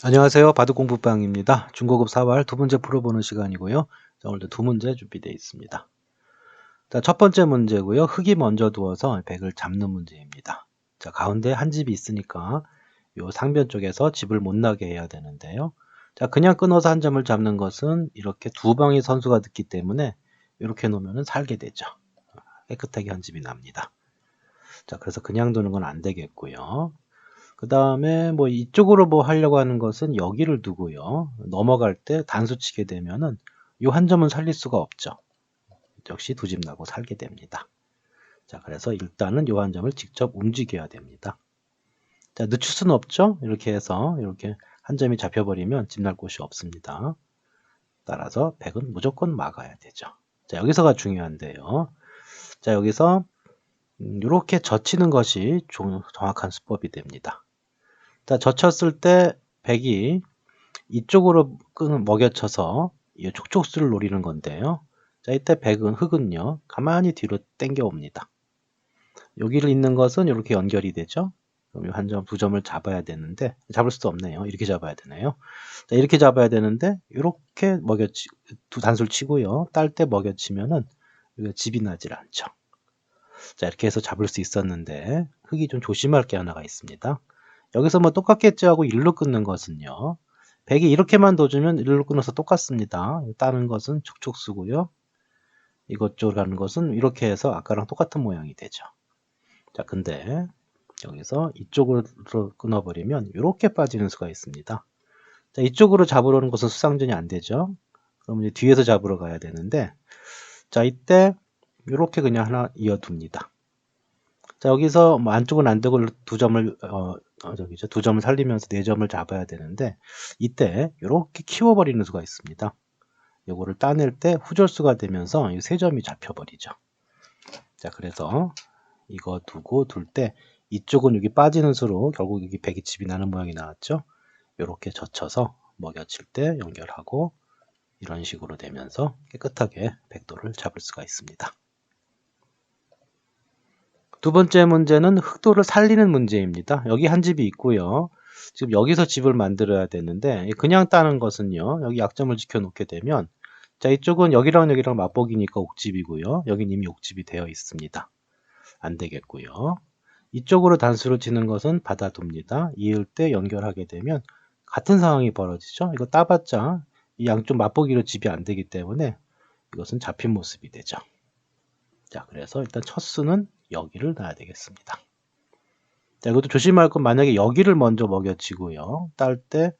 안녕하세요. 바둑공부방입니다. 중고급 4월 두 문제 풀어보는 시간이고요. 자, 오늘도 두 문제 준비되어 있습니다. 자, 첫 번째 문제고요. 흙이 먼저 두어서 백을 잡는 문제입니다. 자, 가운데 한 집이 있으니까 요 상변 쪽에서 집을 못 나게 해야 되는데요. 자, 그냥 끊어서 한 점을 잡는 것은 이렇게 두 방의 선수가 듣기 때문에 이렇게 놓으면 살게 되죠. 깨끗하게 한 집이 납니다. 자, 그래서 그냥 두는 건 안 되겠고요. 그 다음에 뭐 이쪽으로 뭐 하려고 하는 것은 여기를 두고요. 넘어갈 때 단수 치게 되면은 이 한 점은 살릴 수가 없죠. 역시 두 집 나고 살게 됩니다. 자, 그래서 일단은 이 한 점을 직접 움직여야 됩니다. 자, 늦출 수는 없죠. 이렇게 해서 이렇게 한 점이 잡혀버리면 집 날 곳이 없습니다. 따라서 100은 무조건 막아야 되죠. 자, 여기서가 중요한데요. 자, 여기서 이렇게 음, 젖히는 것이 정확한 수법이 됩니다. 자, 젖혔을 때 백이 이쪽으로 끈 먹여쳐서 이 촉촉수를 노리는 건데요. 자, 이때 백은 흙은요. 가만히 뒤로 당겨 옵니다. 여기를 있는 것은 이렇게 연결이 되죠. 그럼 한 점, 두 점을 잡아야 되는데 잡을 수도 없네요. 이렇게 잡아야 되네요. 자, 이렇게 잡아야 되는데 이렇게 먹여치 두 단술 치고요. 딸 때 먹여치면은 집이 나질 않죠. 자, 이렇게 해서 잡을 수 있었는데 흙이 좀 조심할 게 하나가 있습니다. 여기서 뭐 똑같겠죠 하고 1로 끊는 것은요. 100이 이렇게만 둬주면 1로 끊어서 똑같습니다. 따는 것은 촉촉수고요. 이것 쪽으로 가는 것은 이렇게 해서 아까랑 똑같은 모양이 되죠. 자, 근데 여기서 이쪽으로 끊어버리면 이렇게 빠지는 수가 있습니다. 자, 이쪽으로 잡으려는 것은 수상전이 안 되죠. 그럼 이제 뒤에서 잡으러 가야 되는데, 자, 이때 이렇게 그냥 하나 이어둡니다. 자, 여기서 뭐 안쪽은 안 되고 두 점을 어, 어, 저기죠. 두 점을 살리면서 네 점을 잡아야 되는데 이때 이렇게 키워버리는 수가 있습니다. 요거를 따낼 때 후절수가 되면서 이 세 점이 잡혀버리죠. 자, 그래서 이거 두고 둘 때 이쪽은 여기 빠지는 수로 결국 여기 백이 집이 나는 모양이 나왔죠. 이렇게 젖혀서 먹여칠 때 연결하고 이런 식으로 되면서 깨끗하게 백도를 잡을 수가 있습니다. 두 번째 문제는 흑도를 살리는 문제입니다. 여기 한 집이 있고요. 지금 여기서 집을 만들어야 되는데 그냥 따는 것은요. 여기 약점을 지켜놓게 되면 자 이쪽은 여기랑 여기랑 맞보기니까 옥집이고요. 여긴 이미 옥집이 되어 있습니다. 안 되겠고요. 이쪽으로 단수를 치는 것은 받아둡니다. 이을 때 연결하게 되면 같은 상황이 벌어지죠. 이거 따봤자 이 양쪽 맞보기로 집이 안 되기 때문에 이것은 잡힌 모습이 되죠. 자, 그래서 일단 첫 수는 여기를 놔야 되겠습니다. 자, 이것도 조심할 건 만약에 여기를 먼저 먹여치고요. 딸 때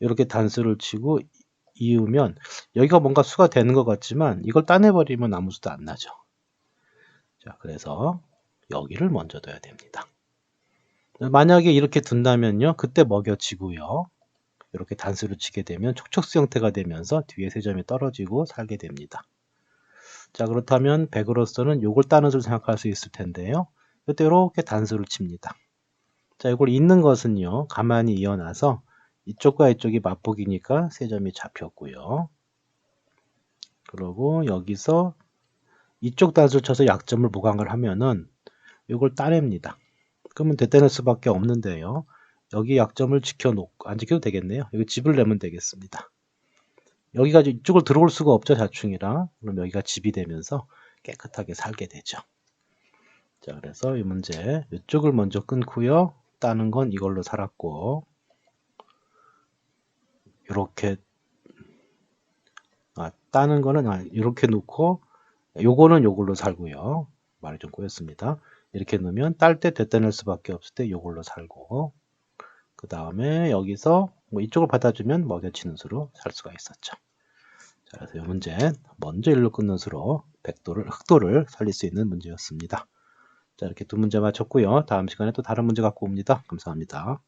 이렇게 단수를 치고 이으면 여기가 뭔가 수가 되는 것 같지만 이걸 따내버리면 아무 수도 안 나죠. 자, 그래서 여기를 먼저 둬야 됩니다. 만약에 이렇게 둔다면요. 그때 먹여치고요. 이렇게 단수를 치게 되면 촉촉수 형태가 되면서 뒤에 세 점이 떨어지고 살게 됩니다. 자 그렇다면 100으로서는 요걸 따는 수를 생각할 수 있을 텐데요. 이때 이렇게 단수를 칩니다. 자 이걸 있는 것은요. 가만히 이어놔서 이쪽과 이쪽이 맞보기니까 세 점이 잡혔고요. 그리고 여기서 이쪽 단수를 쳐서 약점을 보강을 하면은 이걸 따냅니다. 그러면 되때는 수밖에 없는데요. 여기 약점을 지켜놓고 안 지켜도 되겠네요. 여기 집을 내면 되겠습니다. 여기가 이쪽을 들어올 수가 없죠 자충이라. 그럼 여기가 집이 되면서 깨끗하게 살게 되죠. 자 그래서 이 문제 이쪽을 먼저 끊고요. 따는 건 이걸로 살았고 이렇게 아, 따는 거는 아, 이렇게 놓고 요거는 요걸로 살고요. 말이 좀 꼬였습니다. 이렇게 넣으면 딸때 되떼낼 수밖에 없을 때 요걸로 살고 그 다음에 여기서 뭐 이쪽을 받아주면 먹여치는 수로 살 수가 있었죠. 자, 그래서 이 문제 먼저 일로 끊는 수로 백도를 흑도를 살릴 수 있는 문제였습니다. 자, 이렇게 두 문제 맞췄고요. 다음 시간에 또 다른 문제 갖고 옵니다. 감사합니다.